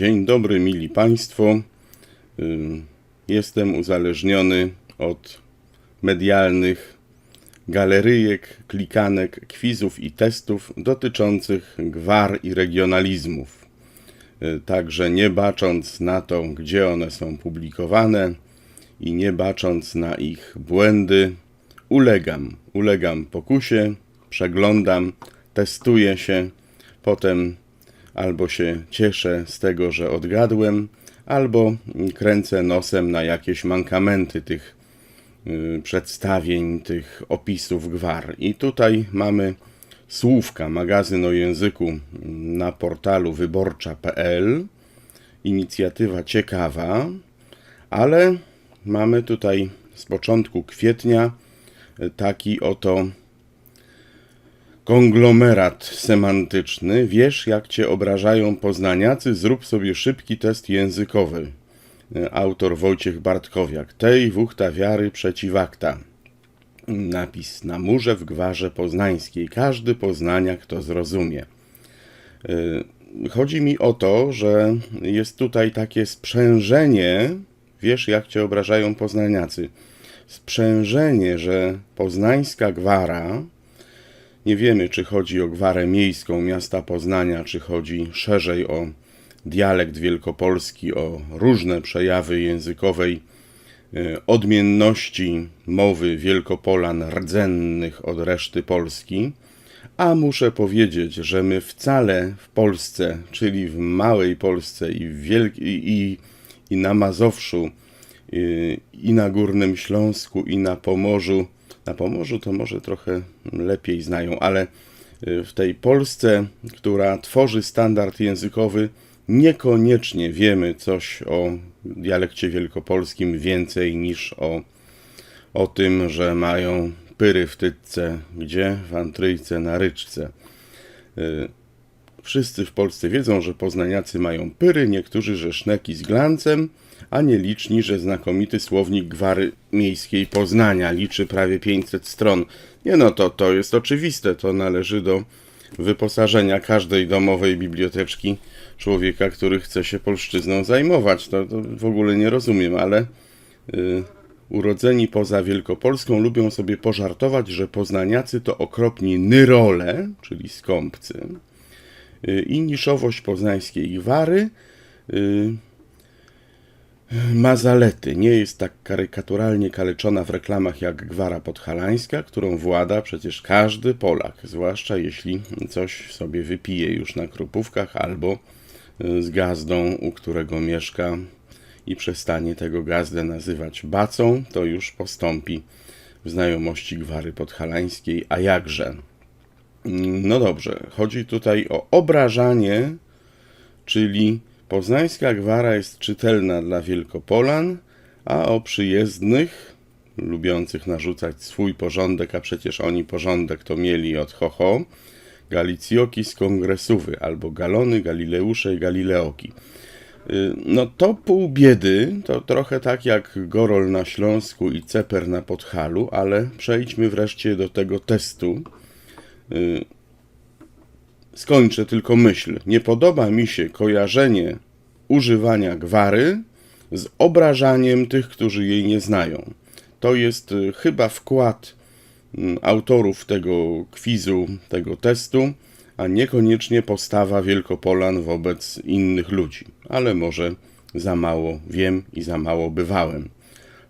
Dzień dobry, mili Państwo. Jestem uzależniony od medialnych galeryjek, klikanek, kwizów i testów dotyczących gwar i regionalizmów. Y, Także nie bacząc na to, gdzie one są publikowane i nie bacząc na ich błędy, ulegam, ulegam pokusie, przeglądam, testuję się, potem albo się cieszę z tego, że odgadłem, albo kręcę nosem na jakieś mankamenty tych y, przedstawień, tych opisów gwar. I tutaj mamy słówka, magazyn o języku na portalu wyborcza.pl. Inicjatywa ciekawa, ale mamy tutaj z początku kwietnia taki oto konglomerat semantyczny. Wiesz, jak cię obrażają poznaniacy, zrób sobie szybki test językowy. Autor Wojciech Bartkowiak. Tej wuchta wiary przeciwakta. Napis na murze w gwarze poznańskiej. Każdy poznaniak to zrozumie. Y, Chodzi mi o to, że jest tutaj takie sprzężenie. Wiesz, jak cię obrażają poznaniacy. Sprzężenie, że poznańska gwara, nie wiemy, czy chodzi o gwarę miejską miasta Poznania, czy chodzi szerzej o dialekt wielkopolski, o różne przejawy językowej e, odmienności mowy Wielkopolan rdzennych od reszty Polski. A muszę powiedzieć, że my wcale w Polsce, czyli w małej Polsce i, w i, i na Mazowszu, i, i na Górnym Śląsku, i na Pomorzu, na Pomorzu to może trochę lepiej znają, ale y, w tej Polsce, która tworzy standard językowy, niekoniecznie wiemy coś o dialekcie wielkopolskim więcej niż o, o tym, że mają pyry w tytce, gdzie w Antryjce na ryczce. Wszyscy w Polsce wiedzą, że poznaniacy mają pyry, niektórzy, że szneki z glancem, a nieliczni, że znakomity słownik gwary miejskiej Poznania liczy prawie 500 stron. Nie no, to, to jest oczywiste, to należy do wyposażenia każdej domowej biblioteczki człowieka, który chce się polszczyzną zajmować. To, to w ogóle nie rozumiem, ale y, urodzeni poza Wielkopolską lubią sobie pożartować, że poznaniacy to okropni nyrole, czyli skąpcy, i niszowość poznańskiej gwary y, ma zalety. Nie jest tak karykaturalnie kaleczona w reklamach jak gwara podhalańska, którą włada przecież każdy Polak, zwłaszcza jeśli coś sobie wypije już na krupówkach albo y, z gazdą, u którego mieszka i przestanie tego gazdę nazywać bacą, to już postąpi w znajomości gwary podhalańskiej, a jakże. No dobrze, chodzi tutaj o obrażanie, czyli Poznańska gwara jest czytelna dla Wielkopolan, a o przyjezdnych, lubiących narzucać swój porządek, a przecież oni porządek to mieli od hoho, Galicjoki z kongresuwy, albo Galony, Galileusze i Galileoki. Y, No to pół biedy, to trochę tak jak Gorol na Śląsku i Ceper na Podhalu, ale przejdźmy wreszcie do tego testu. Y, skończę tylko myśl. Nie podoba mi się kojarzenie używania gwary z obrażaniem tych, którzy jej nie znają. To jest y, chyba wkład mm, autorów tego kwizu, tego testu, a niekoniecznie postawa Wielkopolan wobec innych ludzi. Ale może za mało wiem i za mało bywałem.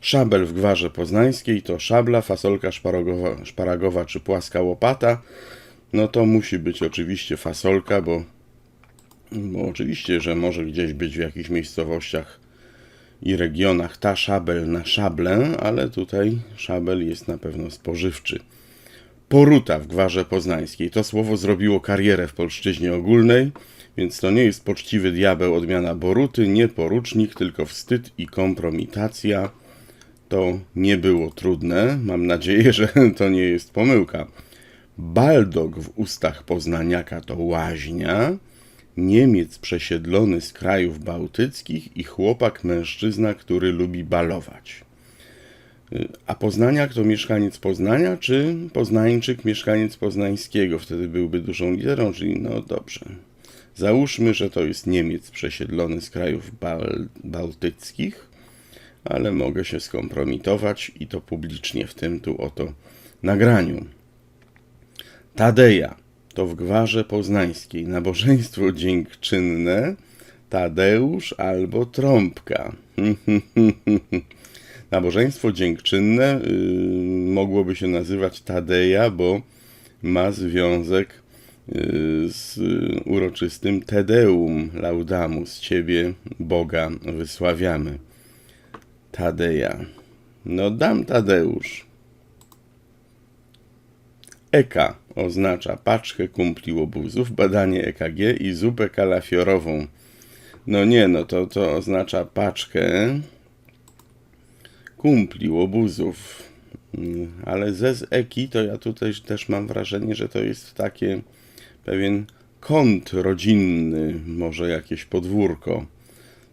Szabel w gwarze poznańskiej to szabla, fasolka szparagowa, szparagowa czy płaska łopata. No to musi być oczywiście fasolka, bo, bo oczywiście, że może gdzieś być w jakichś miejscowościach i regionach ta szabel na szablę, ale tutaj szabel jest na pewno spożywczy. Poruta w gwarze poznańskiej. To słowo zrobiło karierę w polszczyźnie ogólnej, więc to nie jest poczciwy diabeł odmiana Boruty, nie porucznik, tylko wstyd i kompromitacja. To nie było trudne. Mam nadzieję, że to nie jest pomyłka. Baldog w ustach poznaniaka to łaźnia, Niemiec przesiedlony z krajów bałtyckich i chłopak mężczyzna, który lubi balować. A Poznaniak to mieszkaniec Poznania, czy Poznańczyk mieszkaniec Poznańskiego? Wtedy byłby dużą literą, czyli no dobrze. Załóżmy, że to jest Niemiec przesiedlony z krajów bal bałtyckich, ale mogę się skompromitować i to publicznie w tym tu oto nagraniu. Tadeja to w gwarze poznańskiej nabożeństwo dziękczynne Tadeusz albo trąbka. nabożeństwo dziękczynne y, mogłoby się nazywać Tadeja, bo ma związek y, z uroczystym Tedeum Laudamus, Ciebie, Boga, wysławiamy. Tadeja. No dam Tadeusz. EKA oznacza paczkę kumpli łobuzów, badanie EKG i zupę kalafiorową. No nie, no to, to oznacza paczkę kumpli łobuzów. Ale ze z EKI to ja tutaj też mam wrażenie, że to jest takie pewien kąt rodzinny, może jakieś podwórko.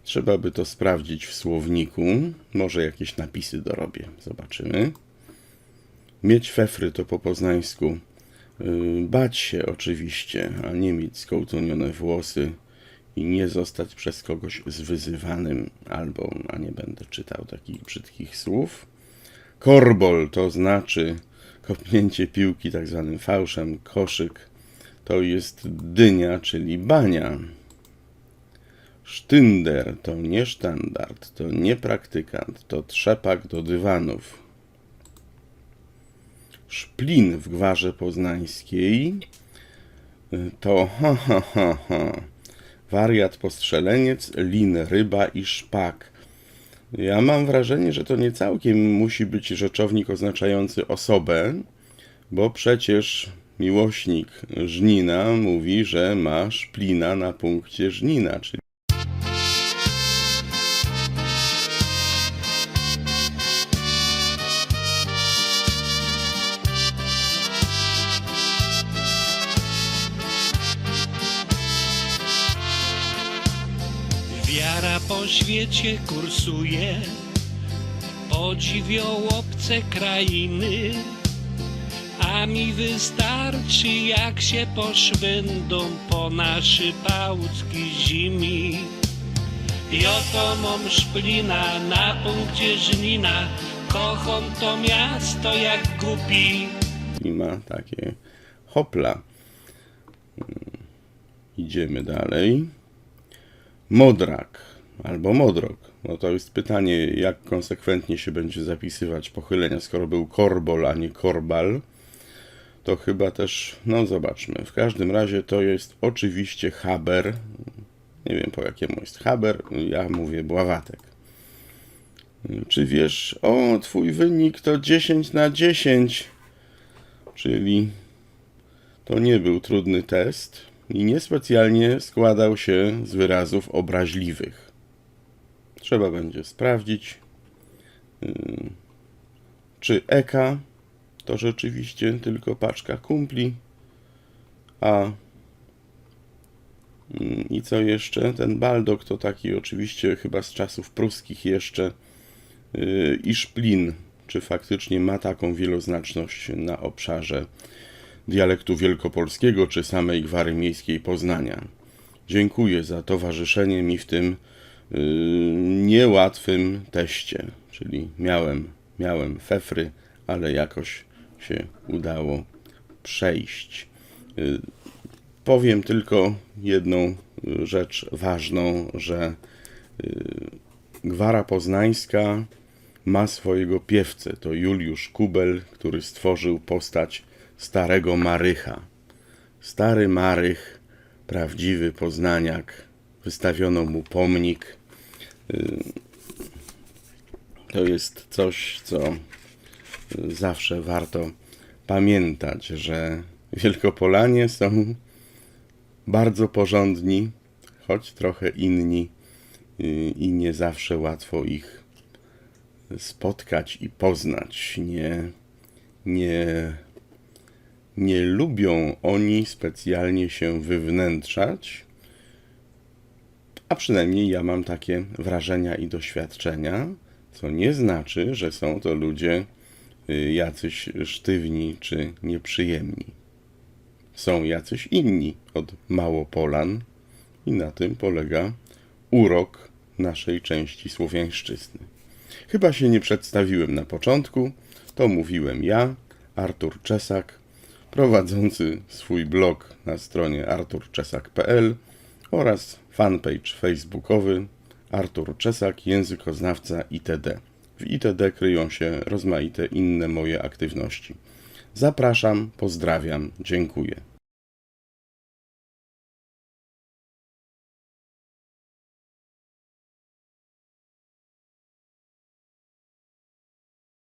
Trzeba by to sprawdzić w słowniku. Może jakieś napisy dorobię. Zobaczymy. Mieć fefry to po poznańsku. Yy, bać się oczywiście, a nie mieć skołtunione włosy i nie zostać przez kogoś zwyzywanym, albo, a nie będę czytał takich brzydkich słów. Korbol to znaczy kopnięcie piłki tak zwanym fałszem, koszyk to jest dynia, czyli bania. Sztynder to nie sztandard, to nie praktykant, to trzepak do dywanów. Szplin w gwarze poznańskiej to ha ha ha ha. Wariat postrzeleniec, lin, ryba i szpak. Ja mam wrażenie, że to nie całkiem musi być rzeczownik oznaczający osobę, bo przecież miłośnik żnina mówi, że ma szplina na punkcie żnina, czyli Wiara po świecie kursuje, podziwią obce krainy, a mi wystarczy jak się poszwędą po naszy pałcki zimi. I oto mam szplina na punkcie żnina, kocham to miasto jak głupi. i ma takie hopla. Idziemy dalej. Modrak albo modrok. No to jest pytanie, jak konsekwentnie się będzie zapisywać pochylenia, skoro był korbol, a nie korbal. To chyba też, no zobaczmy. W każdym razie to jest oczywiście haber. Nie wiem po jakiemu jest haber, ja mówię bławatek. Czy wiesz, o, twój wynik to 10 na 10, czyli to nie był trudny test i niespecjalnie składał się z wyrazów obraźliwych. Trzeba będzie sprawdzić, yy, czy Eka to rzeczywiście tylko paczka kumpli, a yy, i co jeszcze? Ten Baldok to taki oczywiście chyba z czasów pruskich jeszcze yy, i szplin, czy faktycznie ma taką wieloznaczność na obszarze dialektu wielkopolskiego czy samej gwary miejskiej Poznania. Dziękuję za towarzyszenie mi w tym yy, niełatwym teście, czyli miałem, miałem fefry, ale jakoś się udało przejść. Yy, powiem tylko jedną y, rzecz ważną, że yy, gwara poznańska ma swojego piewcę. To Juliusz Kubel, który stworzył postać starego Marycha. Stary Marych, prawdziwy poznaniak, wystawiono mu pomnik. Y, To jest coś, co y, zawsze warto pamiętać, że Wielkopolanie są bardzo porządni, choć trochę inni y, i nie zawsze łatwo ich spotkać i poznać. Nie, nie nie lubią oni specjalnie się wywnętrzać, a przynajmniej ja mam takie wrażenia i doświadczenia, co nie znaczy, że są to ludzie y, jacyś sztywni czy nieprzyjemni. Są jacyś inni od Małopolan, I na tym polega urok naszej części słowiańszczyzny. Chyba się nie przedstawiłem na początku. To mówiłem ja, Artur Czesak, prowadzący swój blog na stronie arturczesak.pl oraz fanpage facebookowy Artur Czesak, językoznawca itd. W itd. kryją się rozmaite inne moje aktywności. Zapraszam, pozdrawiam, dziękuję.